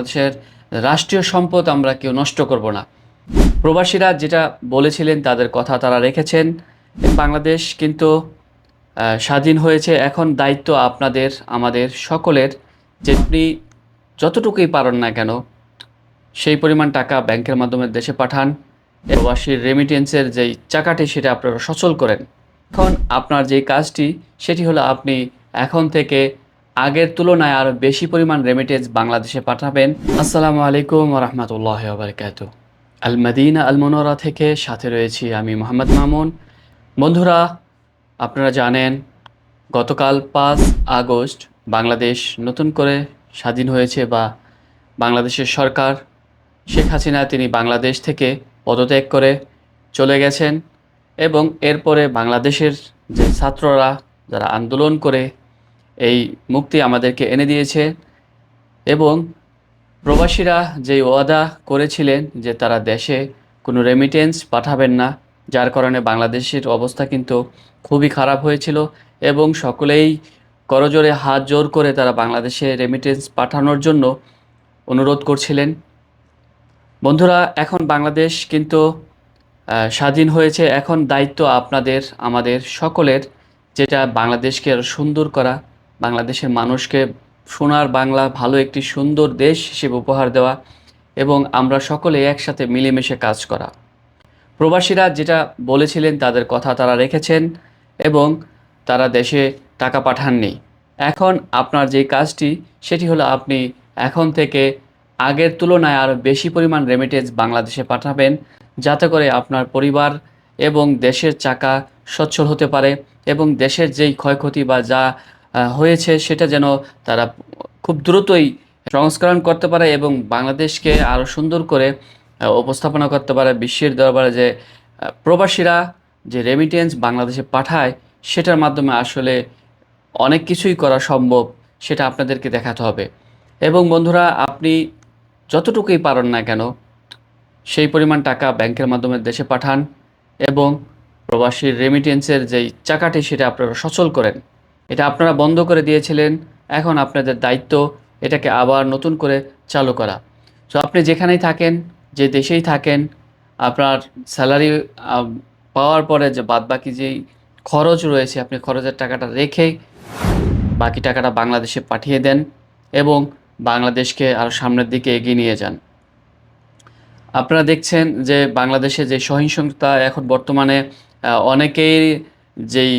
বাংলাদেশের রাষ্ট্রীয় সম্পদ আমরা কেউ নষ্ট করব না। প্রবাসীরা যেটা বলেছিলেন, তাদের কথা তারা রেখেছেন। বাংলাদেশ কিন্তু স্বাধীন হয়েছে। এখন দায়িত্ব আপনাদের, আমাদের সকলের। যে আপনি যতটুকুই পারেন না কেন, সেই পরিমাণ টাকা ব্যাংকের মাধ্যমে দেশে পাঠান। প্রবাসীর রেমিটেন্সের যেই চাকাটি, সেটা আপনারা সচল করেন। এখন আপনার যে কাজটি, সেটি হলো আপনি এখন থেকে আগের তুলনায় আরও বেশি পরিমাণ রেমিটেন্স বাংলাদেশে পাঠাবেন। আসসালামু আলাইকুম রহমতুল্লাহ বারকাত। আল মদিনা আল মনোরা থেকে সাথে রয়েছি আমি মোহাম্মদ মামুন। বন্ধুরা, আপনারা জানেন, গতকাল পাঁচ আগস্ট বাংলাদেশ নতুন করে স্বাধীন হয়েছে বা বাংলাদেশের সরকার শেখ হাসিনা তিনি বাংলাদেশ থেকে পদত্যাগ করে চলে গেছেন এবং এরপরে বাংলাদেশের যে ছাত্ররা যারা আন্দোলন করে এই মুক্তি আমাদেরকে এনে দিয়েছে এবং প্রবাসীরা যে ওয়াদা করেছিলেন যে তারা দেশে কোনো রেমিটেন্স পাঠাবেন না, যার কারণে বাংলাদেশের অবস্থা কিন্তু খুবই খারাপ হয়েছিল এবং সকলেই করজোরে হাত জোর করে তারা বাংলাদেশে রেমিটেন্স পাঠানোর জন্য অনুরোধ করছিলেন। বন্ধুরা, এখন বাংলাদেশ কিন্তু স্বাধীন হয়েছে। এখন দায়িত্ব আপনাদের, আমাদের সকলের, যেটা বাংলাদেশকে আরও সুন্দর করা। বাংলাদেশের মানুষকে সোনার বাংলা, ভালো একটি সুন্দর দেশ হিসেবে উপহার দেওয়া এবং আমরা সকলে একসাথে মিলেমিশে কাজ করা। প্রবাসীরা যেটা বলেছিলেন, তাদের কথা তারা রেখেছেন এবং তারা দেশে টাকা পাঠাননি। এখন আপনার যে কাজটি, সেটি হলো আপনি এখন থেকে আগের তুলনায় আরও বেশি পরিমাণ রেমিটেন্স বাংলাদেশে পাঠাবেন, যাতে করে আপনার পরিবার এবং দেশের চাকা সচ্ছল হতে পারে এবং দেশের যেই ক্ষয়ক্ষতি বা যা হয়েছে, সেটা যেন তারা খুব দ্রুতই সংস্করণ করতে পারে এবং বাংলাদেশকে আরও সুন্দর করে উপস্থাপনা করতে পারে বিশ্বের দরবারে যে প্রবাসীরা যে রেমিটেন্স বাংলাদেশে পাঠায়, সেটার মাধ্যমে আসলে অনেক কিছুই করা সম্ভব, সেটা আপনাদেরকে দেখাতে হবে। এবং বন্ধুরা, আপনি যতটুকুই পারেন না কেন, সেই পরিমাণ টাকা ব্যাংকের মাধ্যমে দেশে পাঠান এবং প্রবাসীর রেমিটেন্সের যেই চাকাটি, সেটা আপনারা সচল করেন। এটা আপনারা বন্ধ করে দিয়েছিলেন, এখন আপনাদের দায়িত্ব এটাকে আবার নতুন করে চালু করা। তো আপনি যেখানেই থাকেন, যে দেশেই থাকেন, আপনার স্যালারি পাওয়ার পরে যে বাদবাকি যেই খরচ রয়েছে, আপনি খরচের টাকাটা রেখেই বাকি টাকাটা বাংলাদেশে পাঠিয়ে দেন এবং বাংলাদেশকে আরও সামনের দিকে এগিয়ে নিয়ে যান। আপনারা দেখছেন যে বাংলাদেশে যে সহিংসতা এখন বর্তমানে অনেকেই যেই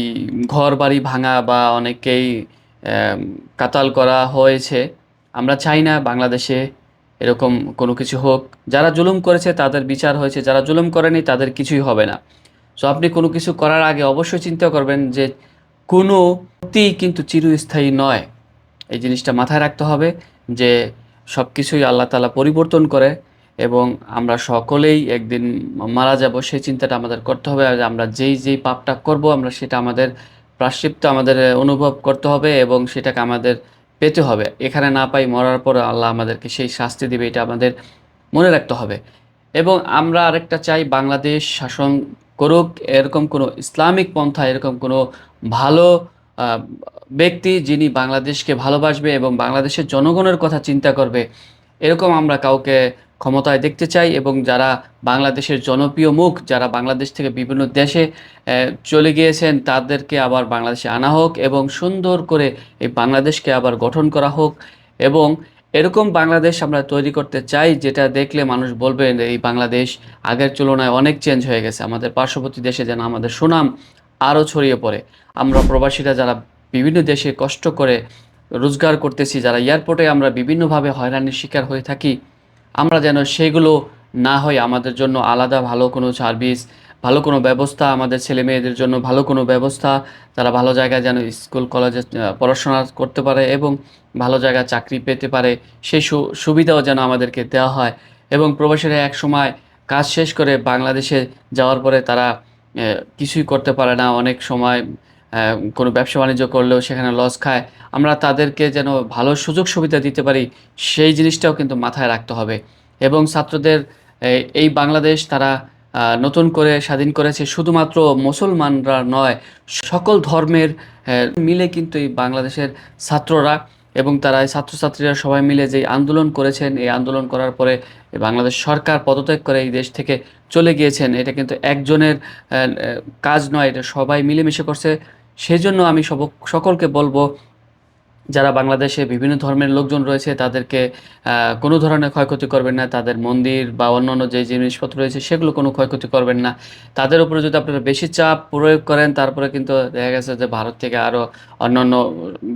ঘর বাড়ি ভাঙা বা অনেকেই কাতাল করা হয়েছে, আমরা চাই না বাংলাদেশে এরকম কোনো কিছু হোক। যারা জুলুম করেছে তাদের বিচার হয়েছে, যারা জুলুম করেনি তাদের কিছুই হবে না। সো আপনি কোনো কিছু করার আগে অবশ্যই চিন্তা করবেন যে কোনো ক্ষতি কিন্তু চিরস্থায়ী নয়। এই জিনিসটা মাথায় রাখতে হবে যে সব কিছুই আল্লাহ তালা পরিবর্তন করে। এবং আমরা সকলেই একদিন মারা যাব, সেই চিন্তাটা আমাদের করতে হবে। আর আমরা যেই যেই পাপটা করব, আমরা সেটা আমাদের প্রাশ্চিত্য আমাদের অনুভব করতে হবে এবং সেটাকে আমাদের পেতে হবে। এখানে না পাই মরার পর আল্লাহ আমাদেরকে সেই শাস্তি দেবে, এটা আমাদের মনে রাখতে হবে। এবং আমরা আরেকটা চাই, বাংলাদেশ শাসন করুক, এরকম কোনো ইসলামিক পন্থা, এরকম কোনো ভালো ব্যক্তি যিনি বাংলাদেশকে ভালোবাসবে এবং বাংলাদেশের জনগণের কথা চিন্তা করবে, এরকম আমরা কাউকে ক্ষমতায় দেখতে চাই এবং যারা বাংলাদেশের জনপ্রিয় মুখ, যারা বাংলাদেশ থেকে বিভিন্ন দেশে চলে গিয়েছেন, তাদেরকে আবার বাংলাদেশে আনা হোক এবং সুন্দর করে এই বাংলাদেশকে আবার গঠন করা হোক এবং এরকম বাংলাদেশ আমরা তৈরি করতে চাই যেটা দেখলে মানুষ বলবে এই বাংলাদেশ আগের তুলনায় অনেক চেঞ্জ হয়ে গেছে। আমাদের পার্শ্ববর্তী দেশে যেন আমাদের সুনাম আরও ছড়িয়ে পড়ে। আমরা প্রবাসীরা যারা বিভিন্ন দেশে কষ্ট করে রোজগার করতেছি, যারা এয়ারপোর্টে আমরা বিভিন্নভাবে হয়রানির শিকার হয়ে থাকি আমরা যেন সেগুলো না হয় আমাদের জন্য আলাদা, ভালো কোনো সার্ভিস ভালো কোনো ব্যবস্থা আমাদের ছেলে মেয়েদের জন্য, ভালো কোনো ব্যবস্থা, তারা ভালো জায়গায় যেন স্কুল কলেজে পড়াশোনা করতে পারে এবং ভালো জায়গায় চাকরি পেতে পারে, সেই সুবিধাও যেন আমাদেরকে দেওয়া হয়। এবং প্রবাসীরা এক সময় কাজ শেষ করে বাংলাদেশে যাওয়ার পরে তারা কিছুই করতে পারে না। অনেক সময় কোনো ব্যবসা বাণিজ্য করলেও সেখানে লস খায়। আমরা তাদেরকে যেন ভালো সুযোগ সুবিধা দিতে পারি, সেই জিনিসটাও কিন্তু মাথায় রাখতে হবে। এবং ছাত্রদের এই- বাংলাদেশ তারা নতুন করে স্বাধীন করেছে শুধুমাত্র মুসলমানরা নয়, সকল ধর্মের মিলে কিন্তু এই বাংলাদেশের ছাত্ররা এবং তারা ছাত্রছাত্রীরা সবাই মিলে যে আন্দোলন করেছেন, এই আন্দোলন করার পরে বাংলাদেশ সরকার পদত্যাগ করে এই দেশ থেকে চলে গিয়েছেন, এটা কিন্তু একজনের কাজ নয়, এটা সবাই মিলেমিশে করছে। সেজন্য আমি সব সকলকে বলব, যারা বাংলাদেশে বিভিন্ন ধর্মের লোকজন রয়েছে, তাদেরকে কোনো ধরনের ক্ষয়ক্ষতি করবেন না। তাদের মন্দির বা অন্যান্য যে জিনিসপত্র রয়েছে, সেগুলো কোনো ক্ষয়ক্ষতি করবেন না। তাদের উপরে যদি আপনারা বেশি চাপ প্রয়োগ করেন, তারপরে কিন্তু দেখা গেছে যে ভারত থেকে আরও অন্যান্য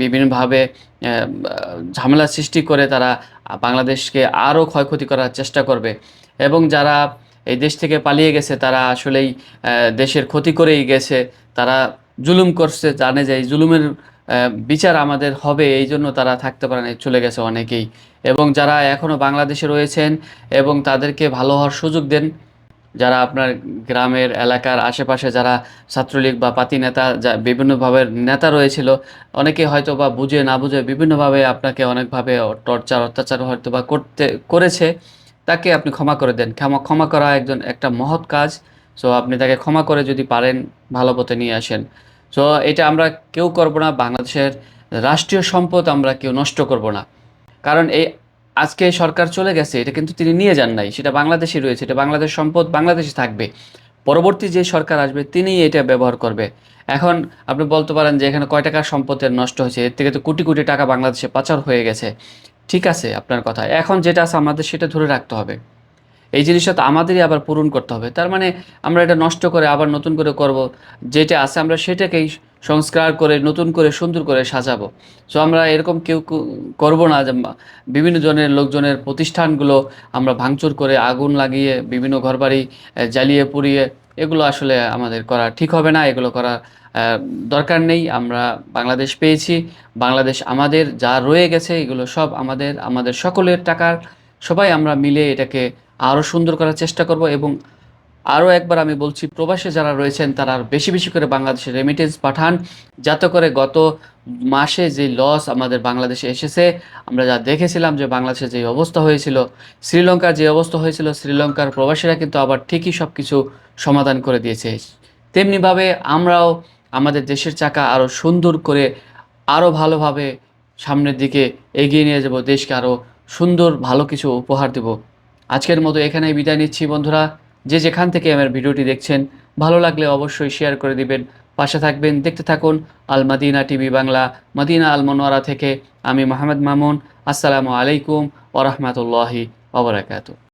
বিভিন্নভাবে ঝামেলা সৃষ্টি করে তারা বাংলাদেশকে আরও ক্ষয়ক্ষতি করার চেষ্টা করবে। এবং যারা এই দেশ থেকে পালিয়ে গেছে, তারা আসলেই দেশের ক্ষতি করেই গেছে। তারা জুলুম করছে, জানে যে এই জুলুমের বিচার আমাদের হবে, এই জন্য তারা থাকতে পারে না, চলে গেছে অনেকেই। এবং যারা এখনও বাংলাদেশে রয়েছেন এবং তাদেরকে ভালো হওয়ার সুযোগ দেন, যারা আপনার গ্রামের এলাকার আশেপাশে যারা ছাত্রলীগ বা পাতি নেতা, যা বিভিন্নভাবে নেতা রয়েছিল, অনেকে হয়তো বা বুঝে না বুঝে বিভিন্নভাবে আপনাকে অনেকভাবে টর্চার, অত্যাচার হয়তো বা করতে, করেছে, তাকে আপনি ক্ষমা করে দেন। ক্ষমা ক্ষমা করা একজন একটা মহৎ কাজ। সো আপনি তাকে ক্ষমা করে যদি পারেন, ভালো পথে নিয়ে আসেন। সো এটা আমরা কেউ করব না, বাংলাদেশের রাষ্ট্রীয় সম্পদ আমরা কেউ নষ্ট করব না। কারণ এই আজকে সরকার চলে গেছে, এটা কিন্তু তিনি নিয়ে যান নাই, সেটা বাংলাদেশে রয়েছে, এটা বাংলাদেশ সম্পদ বাংলাদেশে থাকবে। পরবর্তী যে সরকার আসবে, তিনিই এটা ব্যবহার করবে। এখন আপনি বলতে পারেন যে, এখানে কয় টাকার সম্পদের নষ্ট হয়েছে, এর থেকে তো কোটি কোটি টাকা বাংলাদেশে পাচার হয়ে গেছে। ঠিক আছে, আপনার কথা। এখন যেটা আছে আমাদের, সেটা ধরে রাখতে হবে। এই জিনিসটা তো আমাদেরই আবার পূরণ করতে হবে। তার মানে আমরা এটা নষ্ট করে আবার নতুন করে করব, যেটা আছে আমরা সেটাকেই সংস্কার করে, নতুন করে, সুন্দর করে সাজাবো। সো আমরা এরকম কেউ করব না বিভিন্ন জনের লোকজনের প্রতিষ্ঠানগুলো আমরা ভাঙচুর করে আগুন লাগিয়ে বিভিন্ন ঘরবাড়ি জ্বালিয়ে পুড়িয়ে এগুলো আসলে আমাদের করা ঠিক হবে না। এগুলো করা দরকার নেই। আমরা বাংলাদেশ পেয়েছি। বাংলাদেশ আমাদের যা রয়ে গেছে, এগুলো সব আমাদের আমাদের সকলের টাকার। সবাই আমরা মিলে এটাকে আরও সুন্দর করার চেষ্টা করব এবং আরও একবার আমি বলছি, প্রবাসে যারা রয়েছেন তারা বেশি বেশি করে বাংলাদেশে রেমিটেন্স পাঠান। যাতে করে গত মাসে যে লস আমাদের বাংলাদেশে এসেছে, আমরা যা দেখেছিলাম যে বাংলাদেশে যে অবস্থা হয়েছিল শ্রীলঙ্কার যে অবস্থা হয়েছিল, শ্রীলঙ্কার প্রবাসীরা কিন্তু আবার ঠিকই সব কিছু সমাধান করে দিয়েছে। তেমনিভাবে আমরাও আমাদের দেশের চাকা আরও সুন্দর করে আরও ভালোভাবে সামনের দিকে এগিয়ে নিয়ে যাব, দেশকে আরও সুন্দর, ভালো কিছু উপহার দেব। আজকের মতো এখানেই বিদায় নিচ্ছি, বন্ধুরা। যে যেখান থেকে আমার ভিডিওটি দেখছেন, ভালো লাগলে অবশ্যই শেয়ার করে দিবেন। পাশে থাকবেন, দেখতে থাকুন Al Madina TV Bangla, Madina Al Munawwara থেকে আমি মোহাম্মদ মামুন। আসসালামু আলাইকুম ওরহমতুল্লাহি ওবরাকাতু